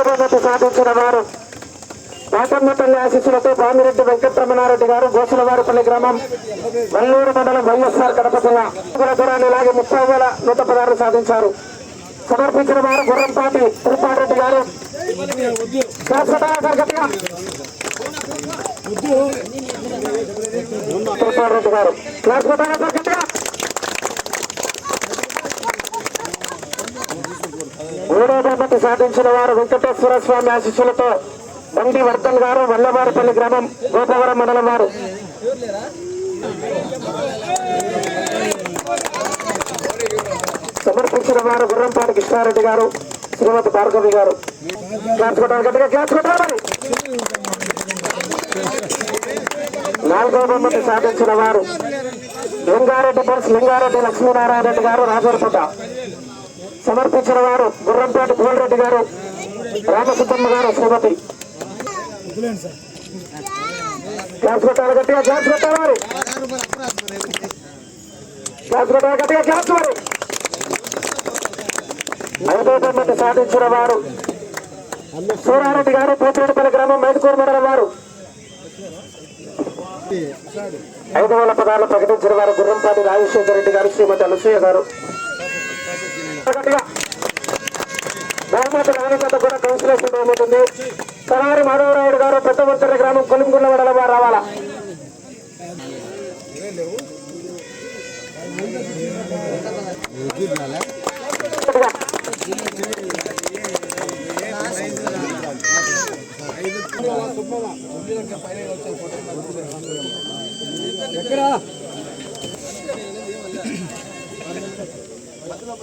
సమర్పించిన వారు. రాజమ్మ తల్లి ఆశీస్సులతో పామిరెడ్డి వెంకటరమణారెడ్డి గారు గోసులవారిపల్లి గ్రామం మల్లూరు మండలం వైఎస్ఆర్ కడప జిల్లా. దూరాన్ని ఇలాగే ముప్పై వేల నూట పదహారు సాధించారు. సమర్పించిన వారు గుర్రంపాటి తిరుపారెడ్డి గారు. శాశ్వతంగా తిరుపారెడ్డి గారు. శాశ్వతంగా సార్ గట్టిగా. మూడో బహుమతి సాధించిన వారు వెంకటేశ్వర స్వామి ఆశీస్సులతో బండి వర్ధన్ గారు వల్లవారిపల్లి గ్రామం గోపవరం మండలం వారు. సమర్పించిన వారు గుర్రంపాటి కృష్ణారెడ్డి గారు శ్రీమతి భార్గవి గారు. నాలుగో బహుమతి సాధించిన వారు లింగారెడ్డి పర్స్ లింగారెడ్డి లక్ష్మీనారాయణ రెడ్డి గారు రాజవరపేట. సమర్పించిన వారు గుర్రంపేట కోల్రెడ్డి గారు రామసుబ్బమ్మ గారు శ్రీమతి క్లాస్ కొట్టాలి గట్టిగా క్లాస్ కొట్టాలి మరి. క్లాస్ కొట్టాలి గట్టిగా క్లాస్ మరి. ఐదో బహుమతి సాధించిన వారు సూరారెడ్డి గారు పోతిరెడ్డిపల్లి గ్రామం మైదుకూరు మండలం వారు. ఐదు వేల పదాలు ప్రకటించిన వారు గుర్రంపాటి రాజశేఖర రెడ్డి గారు శ్రీమతి అనసూయ గారు. గట్టిగా. బహుమతి నాణ్యత కూడా కౌన్సిలేషన్ బహుమతి ఉంది మాధవరాయుడు గారు పెద్ద పెద్దవంతర గ్రామం కొలింగుండ్ల మండలం వారు రావాలా గట్టిగా.